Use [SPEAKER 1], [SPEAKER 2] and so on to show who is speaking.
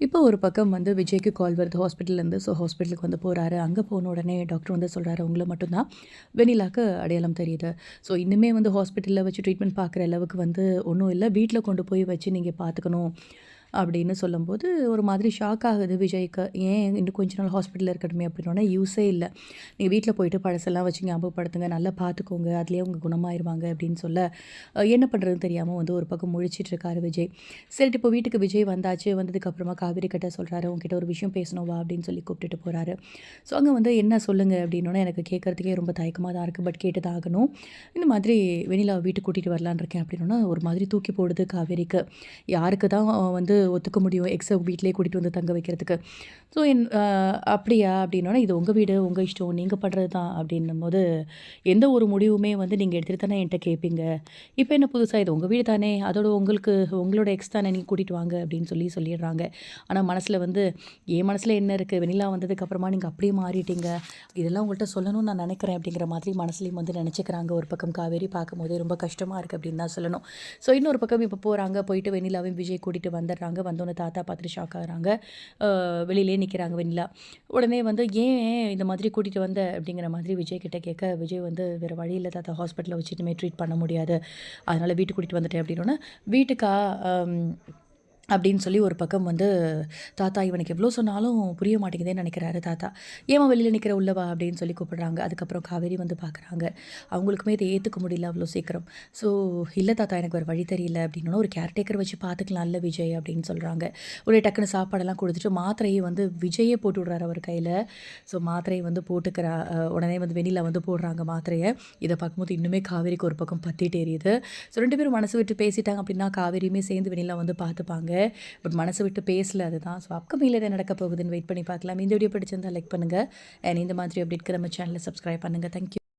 [SPEAKER 1] இப்போ ஒரு பக்கம் வந்து விஜய்க்கு கால் வருது. ஹாஸ்பிட்டல்லேருந்து ஸோ ஹாஸ்பிட்டலுக்கு வந்து போகிறாரு அங்கே போன உடனே டாக்டர் வந்து சொல்கிறாரு உங்களை மட்டும்தான். வெண்ணிலாக்கு அடையாளம் தெரியுது. ஸோ இன்னுமே வந்து ஹாஸ்பிட்டலில் வச்சு ட்ரீட்மெண்ட் பார்க்குற அளவுக்கு வந்து ஒன்றும் இல்லை. வீட்டில் கொண்டு போய் வச்சு நீங்கள் பார்த்துக்கணும். அப்படின்னு சொல்லும்போது ஒரு மாதிரி ஷாக் ஆகுது விஜய்க்கு. ஏன் இன்னும் கொஞ்ச நாள் ஹாஸ்பிட்டலில் இருக்கட்டுமே அப்படின்னோடனே யூஸே இல்லை. நீங்கள் வீட்டில் போயிட்டு பழசெல்லாம் வச்சு ஞாபகப்படுத்துங்க நல்லா பார்த்துக்கோங்க அதுலேயே அவங்க குணமாயிருவாங்க அப்படின்னு சொல்ல என்ன பண்ணுறதுன்னு தெரியாமல் வந்து ஒரு பக்கம் முழிச்சிட்டு இருக்காரு விஜய். சரிட்டு இப்போ வீட்டுக்கு விஜய் வந்தாச்சு வந்ததுக்கப்புறமா காவேரி கிட்ட சொல்கிறாரு உங்ககிட்ட ஒரு விஷயம் பேசணும் வா அப்படின்னு சொல்லி கூப்பிட்டுட்டு போகிறாரு ஸோ அங்கே வந்து என்ன சொல்லுங்கள் அப்படின்னா எனக்கு கேட்குறதுக்கே ரொம்ப தயக்கமாக தான் இருக்குது பட் கேட்டு தான் ஆகணும். இந்த மாதிரி வெண்ணிலா வீட்டுக்கு கூட்டிகிட்டு வரலான்னு இருக்கேன் அப்படின்னா ஒரு மாதிரி தூக்கி போடுது காவேரிக்கு. யாருக்கு தான் வந்து ஒத்துக்க முடியும். எக்ஸை வீட்டிலே கூட்டிகிட்டு வந்து தங்க வைக்கிறதுக்கு. ஸோ என் அப்படியா? அப்படின்னா இது உங்கள் வீடு உங்கள் இஷ்டம் நீங்கள் பண்ணுறது தான் அப்படின்னும் போது எந்த ஒரு முடிவுமே வந்து நீங்கள் எடுத்துகிட்டு தானே என்கிட்ட கேட்பீங்க இப்போ என்ன புதுசாக இது உங்கள் வீடு தானே. அதோட உங்களுக்கு உங்களோட எக்ஸ் தானே நீங்கள் கூட்டிகிட்டு வாங்க அப்படின்னு சொல்லி சொல்லிடுறாங்க. ஆனால் மனசில் வந்து என் மனசில் என்ன இருக்குது வெண்ணிலா வந்ததுக்கப்புறமா நீங்கள் அப்படியே மாறிட்டீங்க. இதெல்லாம் உங்கள்கிட்ட சொல்லணும்னு நான் நினைக்கிறேன் அப்படிங்கிற மாதிரி மனசுலையும் வந்து நினச்சிக்கிறாங்க. ஒரு பக்கம் காவேரி பார்க்கும்போதே ரொம்ப கஷ்டமாக இருக்குது அப்படின்னு தான் சொல்லணும். ஸோ இன்னொரு பக்கம் இப்போ போகிறாங்க போயிட்டு வெண்ணிலாவையும் விஜய் கூட்டிகிட்டு வந்துடுறாங்க. வந்தோடனே தாத்தா பார்த்துட்டு ஷாக் ஆகுறாங்க. வெளியிலே நிற்கிறாங்க வெண்ணிலா. உடனே வந்து ஏன் இந்த மாதிரி கூட்டிகிட்டு வந்த? அப்படிங்கிற மாதிரி விஜய் கிட்டே கேட்க விஜய் வந்து வேறு வழி இல்லை தாத்தா. ஹாஸ்பிட்டலில் வச்சுட்டுமே ட்ரீட் பண்ண முடியாது. அதனால் வீட்டுக்கு கூட்டிகிட்டு வந்துட்டேன். அப்படின்னா வீட்டுக்கா? அப்படின்னு சொல்லி ஒரு பக்கம் வந்து தாத்தா இவனுக்கு எவ்வளோ சொன்னாலும் புரிய மாட்டேங்குதேன்னு நினைக்கிறாரு தாத்தா. ஏமா வெளியில் நிற்கிற உள்ளவா அப்படின்னு சொல்லி கூப்பிடுறாங்க. அதுக்கப்புறம் காவேரி வந்து பார்க்குறாங்க. அவங்களுக்குமே இதை ஏற்றுக்க முடியல அவ்வளோ சீக்கிரம். ஸோ இல்லை தாத்தா எனக்கு ஒரு வழி தெரியல அப்படின்னா ஒரு கேர்டேக்கர் வச்சு பார்த்துக்கலாம்ல விஜய் அப்படின்னு சொல்கிறாங்க ஒரு டக்குன்னு சாப்பாடெல்லாம் கொடுத்துட்டு மாத்திரையை வந்து விஜயே போட்டு விட்றாரு அவர் கையில். ஸோ மாத்திரையை வந்து போட்டுக்கிறா உடனே வந்து வெளியில் வந்து போடுறாங்க மாத்திரையை. இதை பார்க்கும்போது இன்னுமே காவேரிக்கு ஒரு பக்கம் பத்திட்டு எரியுது. ஸோ ரெண்டு பேரும் மனசு விட்டு பேசிட்டாங்க அப்படின்னா காவேரியுமே சேர்ந்து வெளியில் வந்து பார்த்துப்பாங்க. பட் மனசு விட்டு பேசல அதுதான் ஸோ அப்கமிங்கில் என்ன நடக்க போகுதுன்னு வெயிட் பண்ணி பார்க்கலாம். இந்த வீடியோ பிடிச்சிருந்தா லைக் பண்ணுங்கள் அண்ட் இந்த மாதிரி அப்படி இருக்கிற நம்ம சேனலை சப்ஸ்கிரைப் பண்ணுங்கள் தேங்க்யூ